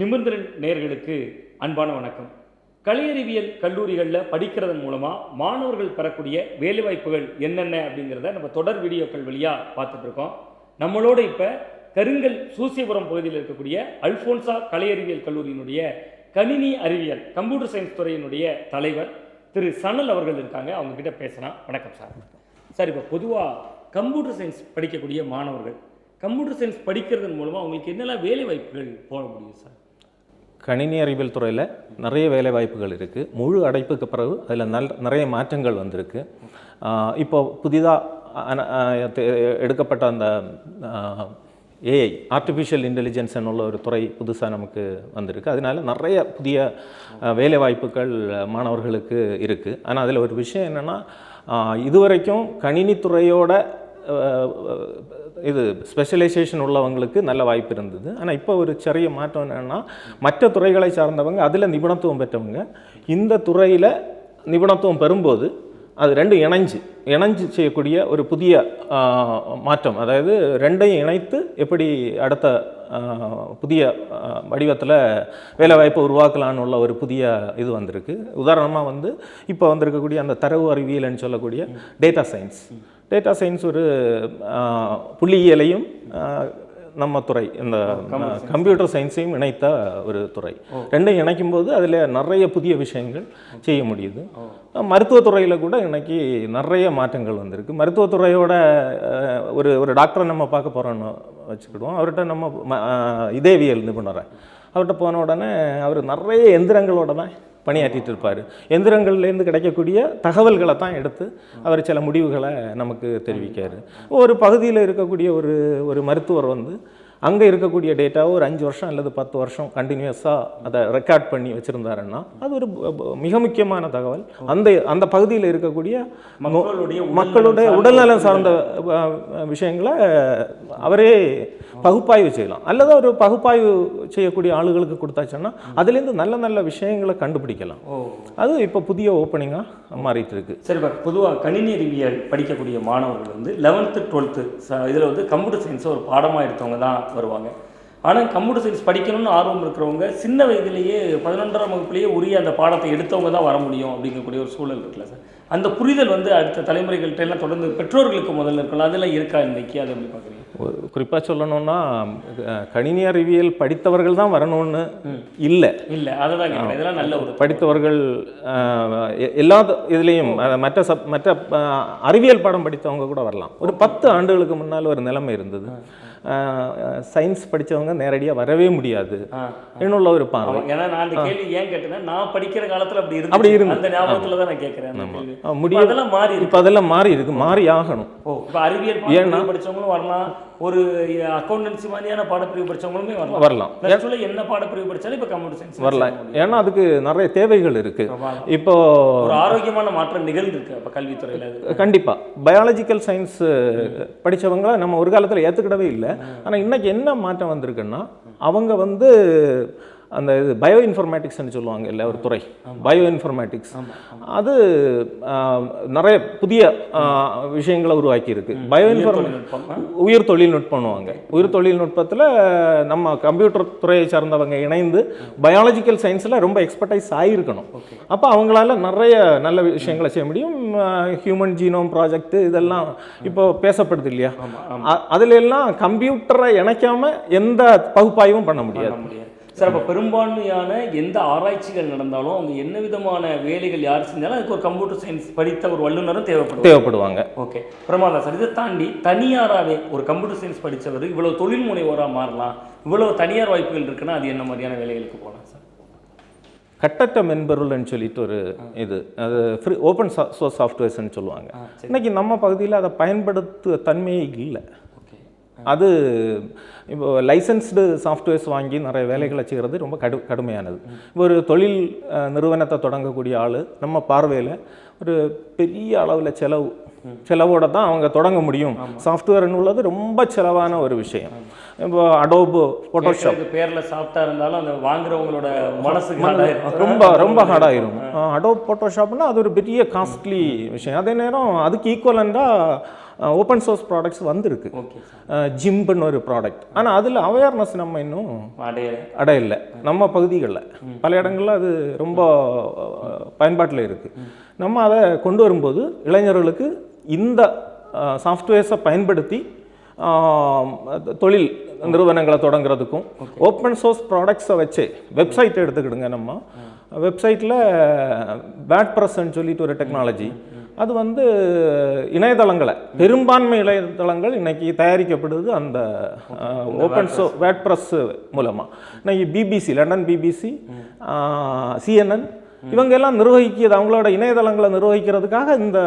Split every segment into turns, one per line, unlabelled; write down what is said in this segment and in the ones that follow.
நிமிர்ந்திரன் நேயர்களுக்கு அன்பான வணக்கம். கலையறிவியல் கல்லூரிகளில் படிக்கிறதன் மூலமாக மாணவர்கள் பெறக்கூடிய வேலைவாய்ப்புகள் என்னென்ன அப்படிங்கிறத நம்ம தொடர் வீடியோக்கள் வழியாக பார்த்துட்ருக்கோம். நம்மளோட இப்போ கருங்கல் சூசியபுரம் பகுதியில் இருக்கக்கூடிய அல்ஃபோன்சா கலையறிவியல் கல்லூரியினுடைய கணினி அறிவியல் கம்ப்யூட்டர் சயின்ஸ் துறையினுடைய தலைவர் திரு சனல் அவர்கள் இருக்காங்க. அவங்கக்கிட்ட பேசலாம். வணக்கம் சார். சார் இப்போ பொதுவாக கம்ப்யூட்டர் சயின்ஸ் படிக்கக்கூடிய மாணவர்கள் கம்ப்யூட்டர் சயின்ஸ் படிக்கிறதன் மூலமாக அவங்களுக்கு என்னெல்லாம் வேலை வாய்ப்புகள் போட முடியும் சார்?
கணினி அறிவியல் துறையில் நிறைய வேலை வாய்ப்புகள் இருக்குது முழு அடைப்புக்கு பிறகு அதில் நல் நிறைய மாற்றங்கள் வந்திருக்கு. இப்போ புதிதாக எடுக்கப்பட்ட அந்த ஏஐ ஆர்டிஃபிஷியல் இன்டெலிஜென்ஸ் உள்ள ஒரு துறை புதுசாக நமக்கு வந்திருக்கு. அதனால நிறைய புதிய வேலை வாய்ப்புகள் மாணவர்களுக்கு இருக்குது ஆனால் அதில் ஒரு விஷயம் என்னென்னா இதுவரைக்கும் கணினித்துறையோட இது ஸ்பெஷலைசேஷன் உள்ளவங்களுக்கு நல்ல வாய்ப்பு இருந்தது. ஆனால் இப்போ ஒரு சிறிய மாற்றம் என்னென்னா மற்ற துறைகளை சார்ந்தவங்க அதில் நிபுணத்துவம் பெற்றவங்க. இந்த துறையில் நிபுணத்துவம் பெறும்போது அது ரெண்டும் இணைஞ்சு இணைஞ்சு செய்யக்கூடிய ஒரு புதிய மாற்றம். அதாவது ரெண்டையும் இணைத்து எப்படி அடுத்த புதிய வடிவத்தில் வேலைவாய்ப்பை உருவாக்கலான்னு உள்ள ஒரு புதிய இது வந்திருக்கு. உதாரணமாக வந்து இப்போ வந்திருக்கக்கூடிய அந்த தரவு அறிவியல்னு சொல்லக்கூடிய டேட்டா சயின்ஸ் டேட்டா சயின்ஸ் ஒரு புள்ளியியலையும் நம்ம துறை இந்த கம்ப்யூட்டர் சயின்ஸையும் இணைத்த ஒரு துறை. ரெண்டையும் இணைக்கும் போது அதில் நிறைய புதிய விஷயங்கள் செய்ய முடியுது. மருத்துவத்துறையில் கூட இன்னைக்கு நிறைய மாற்றங்கள் வந்திருக்கு. மருத்துவத்துறையோட ஒரு ஒரு டாக்டரை நம்ம பார்க்க போகிறோன்னு வச்சுக்கிடுவோம். அவர்கிட்ட நம்ம இதயவியல் நிபுணரை அவர்கிட்ட போன உடனே அவர் நிறைய எந்திரங்களோட தான் பணியாற்றிட்டு இருப்பார் எந்திரங்கள்லேருந்து கிடைக்கக்கூடிய தகவல்களை தான் எடுத்து அவர் சில முடிவுகளை நமக்கு தெரிவிக்காரு ஒரு பகுதியில் இருக்கக்கூடிய ஒரு ஒரு மருத்துவர் வந்து அங்கே இருக்கக்கூடிய டேட்டாவை ஒரு அஞ்சு வருஷம் அல்லது பத்து வருஷம் கண்டினியூஸாக அதை ரெக்கார்ட் பண்ணி வச்சுருந்தாருன்னா அது ஒரு மிக முக்கியமான தகவல். அந்த அந்த பகுதியில் இருக்கக்கூடிய
மக்களுடைய உடல்நலம்
மக்களுடைய
சார்ந்த
உடல்நலம் சார்ந்த விஷயங்களை அவரே பகுப்பாய்வு செய்யலாம். அல்லது ஒரு பகுப்பாய்வு செய்யக்கூடிய ஆளுகளுக்கு கொடுத்தாச்சுன்னா அதுலேருந்து நல்ல நல்ல விஷயங்களை கண்டுபிடிக்கலாம்.
ஓ.
அது இப்போ புதிய ஓப்பனிங்காக மாறிட்டு இருக்கு
சரி இப்போ பொதுவாக கணினி அறிவியல் படிக்கக்கூடிய மாணவர்கள் வந்து லெவன்த்து டுவெல்த்து இதில் வந்து கம்ப்யூட்டர் சயின்ஸை ஒரு பாடமாக எடுத்தவங்க தான் வருவாங்க. ஆனால் கம்ப்யூட்டர் சயின்ஸ் படிக்கணும்னு ஆர்வம் இருக்கிறவங்க சின்ன வயதிலேயே பதினொன்றாம் வகுப்புலேயே உரிய அந்த பாடத்தை எடுத்தவங்க தான் வர முடியும் அப்படிங்கக்கூடிய ஒரு சூழல் இருக்குல்ல சார். அந்த புரிதல் வந்து அடுத்த தலைமுறைகள்ட்ட எல்லாம் தொடர்ந்து பெற்றோர்களுக்கு முதல்ல இருக்கலாம். அதெல்லாம் இருக்கா இன்னைக்கு? அதை எப்படி பார்க்குறீங்க?
குறிப்பாக சொல்லணும்னா கணினி அறிவியல் படித்தவர்கள் தான் வரணும்னு இல்லை.
இல்லை அதை தான் கேட்குறேன் இதெல்லாம் நல்ல ஒரு
படித்தவர்கள் எல்லா இதுலேயும் மற்ற சப் மற்ற அறிவியல் பாடம் படித்தவங்க கூட வரலாம். ஒரு பத்து ஆண்டுகளுக்கு முன்னால் ஒரு நிலைமை இருந்தது. சயின்ஸ் படித்தவங்க நேரடியாக வரவே முடியாது. என்னுள்ள ஒரு பார்வை.
ஏன்னா நான் அந்த கேள்வி ஏன் கேட்டேன்னா நான் படிக்கிற காலத்துல அப்படி இருந்து
அப்படி இருந்துச்சு.
அந்த ஞாபகத்துல தான் நான் கேட்கிறேன்
முடியும்
அதெல்லாம் மாறி இருக்கு.
இப்போ அதெல்லாம் மாறி இருக்கு. மாறி ஆகணும்.
ஓ இப்ப அறிவியல் படிச்சவங்களும் வரலாம். ஒரு அக்கௌண்டன்சி மாதிரியான பாடப்பிரிவு படிச்சவங்களுமே வரலாம்.
வரலாம்.
டூல என்ன பாடப்பிரிவு படிச்சாலும் இப்ப கம்ப்யூட்டர் சயின்ஸ்
வரலாம். ஏன்னா அதுக்கு நிறைய தேவைகள் இருக்கு. இப்போ
ஒரு ஆரோக்கியமான மாற்றம் நிகழ்ந்திருக்கு அப்ப கல்வித்துறையில. அது
கண்டிப்பா பயாலஜிக்கல் சயின்ஸ் படிச்சவங்கள நம்ம ஒரு காலத்துல ஏத்துக்கிடவே இல்லை. ஆனா இன்னைக்கு என்ன மாற்றம் வந்திருக்குன்னா அவங்க வந்து அந்த இது பயோ இன்ஃபர்மேட்டிக்ஸ்னு சொல்லுவாங்க இல்லை ஒரு துறை. பயோ இன்ஃபர்மேட்டிக்ஸ் அது நிறைய புதிய விஷயங்களை உருவாக்கி இருக்கு பயோ இன்ஃபர்மே
தொழில்நுட்பம் ஆ?
உயிர் உயிர் தொழில்நுட்பத்தில் நம்ம கம்ப்யூட்டர் துறையை சார்ந்தவங்க இணைந்து பயாலஜிக்கல் சயின்ஸில் ரொம்ப எக்ஸ்பர்டைஸ் ஆகியிருக்கணும் அப்போ அவங்களால நிறைய நல்ல விஷயங்களை செய்ய முடியும். ஹியூமன் ஜீனோம் ப்ராஜெக்ட் இதெல்லாம் இப்போ பேசப்படுது இல்லையா? அதுல எல்லாம் கம்ப்யூட்டரை இணைக்காம எந்த பகுப்பாய்வும் பண்ண முடியாது.
சார் அப்ப பெரும்பான்மையான எந்த ஆராய்ச்சிகள் நடந்தாலும் அவங்க என்ன விதமான வேலைகள் யார் செஞ்சாலும் அதுக்கு ஒரு கம்ப்யூட்டர் சயின்ஸ் படித்த ஒரு வல்லுநரும் தேவைப்படும்
தேவைப்படுவாங்க.
ஓகே பிரமாதம் சார் இதை தாண்டி தனியாராகவே ஒரு கம்ப்யூட்டர் சயின்ஸ் படித்தவர் இவ்வளோ தொழில் முனைவோராக மாறலாம் இவ்வளோ தனியார் வாய்ப்புகள் இருக்குன்னா அது என்ன மாதிரியான வேலைகளுக்கு போகலாம் சார்?
கட்டற்ற மென்பொருள்னு சொல்லிட்டு ஒரு இது. அது ஃப்ரீ ஓப்பன் சோர்ஸ் சாஃப்ட்வேர்ஸ்னு சொல்லுவாங்க. இன்னைக்கு நம்ம பகுதியில் அதை பயன்படுத்த தன்மையே இல்லை. அது இப்போ லைசன்ஸ்டு சாஃப்ட்வேர்ஸ் வாங்கி நிறைய வேலைகளை செய்கிறது ரொம்ப கடு கடுமையானது. இப்போ ஒரு தொழில் நிறுவனத்தை தொடங்கக்கூடிய ஆள் நம்ம பார்வையில் ஒரு பெரிய அளவில் செலவு செலவோட தான் அவங்க தொடங்க முடியும். சாஃப்ட்வேர்னு உள்ளது ரொம்ப செலவான ஒரு விஷயம். இப்போ அடோபு ஃபோட்டோஷாப்
பேர்ல சாஃப்டா இருந்தாலும் அந்த வாங்குறவங்களோட ஆயிரும்.
ரொம்ப ரொம்ப ஹார்டாயிரும் அடோப் ஃபோட்டோஷாப்னா அது ஒரு பெரிய காஸ்ட்லி விஷயம். அதே நேரம் அதுக்கு ஈக்குவலண்டாக ஓப்பன் சோர்ஸ் ப்ராடக்ட்ஸ் வந்திருக்கு. ஜிம்புன்னு ஒரு ப்ராடக்ட் ஆனால் அதில் அவேர்னஸ் நம்ம இன்னும்
அடைய
அடையல. நம்ம பகுதிகளில். பல இடங்கள்ல அது ரொம்ப பயன்பாட்டில் இருக்குது நம்ம அதை கொண்டு வரும்போது இளைஞர்களுக்கு இந்த சாஃப்ட்வேர்ஸை பயன்படுத்தி தொழில் நிறுவனங்களை தொடங்குறதுக்கும் ஓப்பன் சோர்ஸ் ப்ராடக்ட்ஸை வச்சே வெப்சைட் எடுத்துக்கிடுங்க நம்ம. வெப்சைட்டில் பேட் ப்ரெஸ்ன்னு சொல்லிட்டு ஒரு டெக்னாலஜி அது வந்து இணையதளங்களை பெரும்பான்மை இணையதளங்கள் இன்னைக்கு தயாரிக்கப்படுது அந்த ஓப்பன் சோ வேட் ப்ரெஸ் மூலமாக இன்னைக்கு பிபிசி லண்டன் பிபிசி சிஎன்என் இவங்க எல்லாம் நிர்வகிக்கிறது அவங்களோட இணையதளங்களை நிர்வகிக்கிறதுக்காக இந்த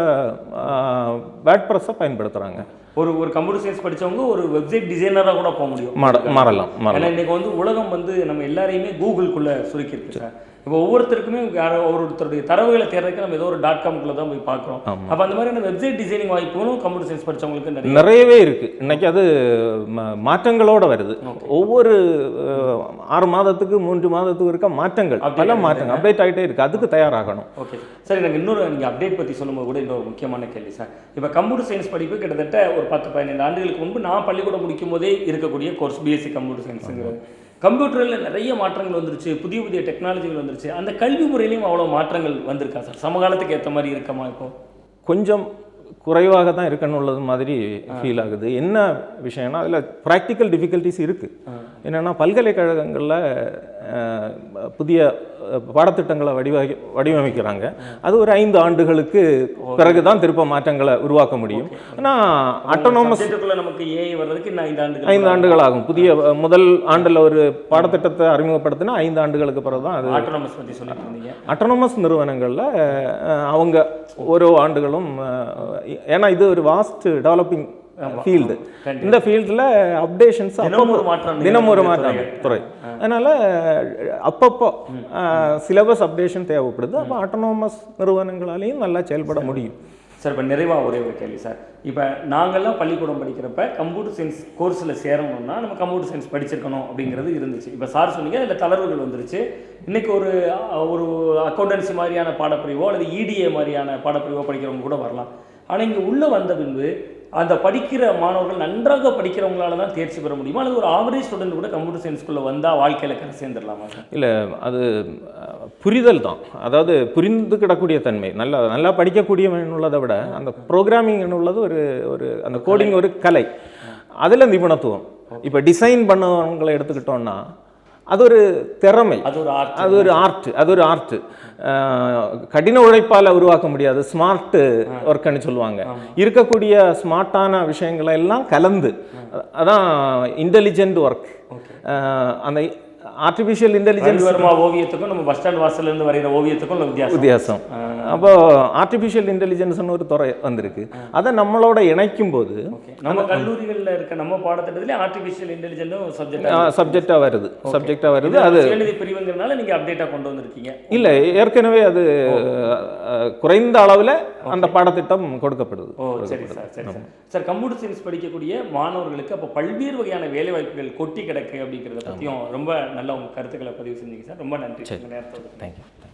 வேட் ப்ரெஸ்ஸை பயன்படுத்துகிறாங்க
ஒரு ஒரு கம்ப்யூட்டர் சயின்ஸ் படிச்சவங்க ஒரு வெப்சைட் டிசைனராக கூட போக முடியும்.
மாற மாறலாம் மாறலாம்.
ஏன்னா இன்னைக்கு வந்து உலகம் வந்து நம்ம எல்லாரையுமே கூகுளுக்குள்ள சுருக்கி இருக்கு சார். இப்போ ஒவ்வொருத்தருக்குமே யாரோ ஒவ்வொருத்தருடைய தரவுகளை தேர்றதுக்கு நம்ம ஏதோ ஒரு டாட் காம்குள்ள தான் போய் பார்க்குறோம். அப்போ அந்த மாதிரியான வெப்சைட் டிசைனிங் வாய்ப்புகளும் கம்ப்யூட்டர் சயின்ஸ் படிச்சவங்களுக்கு நிறைய
நிறையவே இருக்கு. இன்னைக்கு அது மாற்றங்களோட வருது. ஒவ்வொரு ஆறு மாதத்துக்கு மூன்று மாதத்துக்கு இருக்க மாற்றங்கள் பல மாற்றங்கள். அப்டேட் ஆகிட்டே இருக்கு. அதுக்கு தயாராகணும்.
ஓகே சார் எனக்கு இன்னொரு நீங்கள் அப்டேட் பற்றி சொல்லும்போது கூட இன்னொரு முக்கியமான கேள்வி சார். இப்போ கம்ப்யூட்டர் சயின்ஸ் படிப்பு கிட்டத்தட்ட ஒரு பத்து பதினைந்து ஆண்டுகளுக்கு முன்பு நான் பள்ளிக்கூடம் முடிக்கும் போதே இருக்கக்கூடிய கோர்ஸ் பிஎஸ்சி கம்ப்யூட்டர் சயின்ஸுங்கிறது கம்ப்யூட்டரில் நிறைய மாற்றங்கள் வந்துருச்சு புதிய புதிய டெக்னாலஜிகள் வந்துருச்சு. அந்த கல்வி முறையிலையும் அவ்வளோ மாற்றங்கள் வந்திருக்கா சார்? சமகாலத்துக்கு ஏற்ற மாதிரி இருக்கமா இப்போ?
கொஞ்சம் குறைவாக தான் இருக்கணும் உள்ளது மாதிரி ஃபீல் ஆகுது. என்ன விஷயம்னா அதில் ப்ராக்டிக்கல் டிஃபிகல்ட்டிஸ் இருக்குது என்னென்னா பல்கலைக்கழகங்களில் புதிய பாடத்திட்டங்களை வடிவகி வடிவமைக்கிறாங்க. அது ஒரு ஐந்து ஆண்டுகளுக்கு பிறகு தான் திருப்ப மாற்றங்களை உருவாக்க முடியும். ஆனால் அட்டோனோமஸ்
நமக்கு ஏஐ வர்றதுக்கு இன்னும் ஐந்து ஆண்டுகள்
ஐந்து ஆண்டுகள் ஆகும் புதிய முதல் ஆண்டில் ஒரு பாடத்திட்டத்தை அறிமுகப்படுத்தினா ஐந்து ஆண்டுகளுக்கு பிறகு தான் அது
ஆட்டோனமஸ் பற்றி சொல்லிட்டு இருந்தீங்க.
அட்டானமஸ் நிறுவனங்களில் அவங்க ஓரோ ஆண்டுகளும் ஏன்னா இது ஒரு வாஸ்ட் டெவலப்பிங் ஃபீல்டு இந்த ஃபீல்டில் அப்டேஷன்ஸ்
தினமும் மாற்றம்
தினம் ஒரு மாற்றம் துறை. அதனால் அப்பப்போ சிலபஸ் அப்டேஷன் தேவைப்படுது. அப்போ அட்டானமஸ் நிறுவனங்களாலேயும் நல்லா செயல்பட முடியும்.
சார் இப்போ நிறைவாக ஒரே ஒரு கேள்வி சார். இப்போ நாங்கள்லாம் பள்ளிக்கூடம் படிக்கிறப்ப கம்ப்யூட்டர் சயின்ஸ் கோர்ஸில் சேரணும்னா நம்ம கம்ப்யூட்டர் சயின்ஸ் படிச்சிருக்கணும் அப்படிங்கிறது இருந்துச்சு. இப்போ சார் சொன்னீங்க அதில் தளர்வுகள் வந்துருச்சு. இன்னைக்கு ஒரு ஒரு அக்கௌண்டன்சி மாதிரியான பாடப்பிரிவோ அல்லது இடிஏ மாதிரியான பாடப்பிரிவோ படிக்கிறவங்க கூட வரலாம். ஆனால் இங்கே உள்ளே வந்த பின்பு அந்த படிக்கிற மாணவர்கள் நன்றாக படிக்கிறவங்களால தான் தேர்ச்சி பெற முடியுமா? அல்லது ஒரு ஆவரேஜ் ஸ்டூடெண்ட் கூட கம்ப்யூட்டர் சயின்ஸ்குள்ளே வந்தால் வாழ்க்கையில் கரை சேர்ந்துடலாமா சார்?
இல்லை அது புரிதல் தான். அதாவது புரிந்து கிடக்கூடிய தன்மை. நல்லா நல்லா படிக்கக்கூடியவன் உள்ளதை விட அந்த ப்ரோக்ராமிங் உள்ளது ஒரு ஒரு அந்த கோடிங் ஒரு கலை. அதில் நிபுணத்துவம். இப்போ டிசைன் பண்ணவங்களை எடுத்துக்கிட்டோம்னா அது ஒரு திறமை.
அது ஒரு ஆர்ட்
அது ஒரு ஆர்ட் அது ஒரு ஆர்ட் கடின உழைப்பால் உருவாக்க முடியாது. ஸ்மார்ட் ஒர்க்குன்னு சொல்லுவாங்க. இருக்கக்கூடிய ஸ்மார்ட்டான விஷயங்களை எல்லாம் கலந்து அதான் இன்டெலிஜென்ட் ஒர்க் அந்த ஆர்டிஃபிஷியல் இன்டெலிஜென்ஸ்
ரவிவர்மா ஓவியத்துக்கும் நம்ம பஸ் ஸ்டாண்ட் வாசல்ல இருந்து வரைகிற ஓவியத்துக்கும் வித்தியாசம்.
வித்தியாசம். அப்போ ஆர்டிஃபிஷியல் இன்டெலிஜென்ஸ்னு ஒரு துறை வந்திருக்கு. அதை நம்மளோட இணைக்கும் போது
நம்ம கல்லூரிகள்ல இருக்க நம்ம பாடத்திட்டத்திலே ஆர்டிஃபிஷியல் இன்டெலிஜென்ட்டும் சப்ஜெக்ட்
சப்ஜெக்டாக வருது. சப்ஜெக்டாக வருது. அது
சுயநிதி பிரிவுங்கிறனால நீங்க அப்டேட்டா கொண்டு வந்திருக்கீங்க.
இல்லை ஏற்கனவே அது குறைந்த அளவில் அந்த பாடத்திட்டம் கொடுக்கப்படுது
ஓ சரி சார் சரி சார். சார் கம்ப்யூட்டர் சயின்ஸ் படிக்கக்கூடிய மாணவர்களுக்கு அப்போ பல்வேறு வகையான வேலை வாய்ப்புகள் கொட்டி கிடக்கு அப்படிங்கிறத பற்றியும் ரொம்ப நல்ல உங்க கருத்துக்களை பதிவு செஞ்சீங்க சார். ரொம்ப நன்றி. உங்க நேரத்தோட
தேங்க்யூ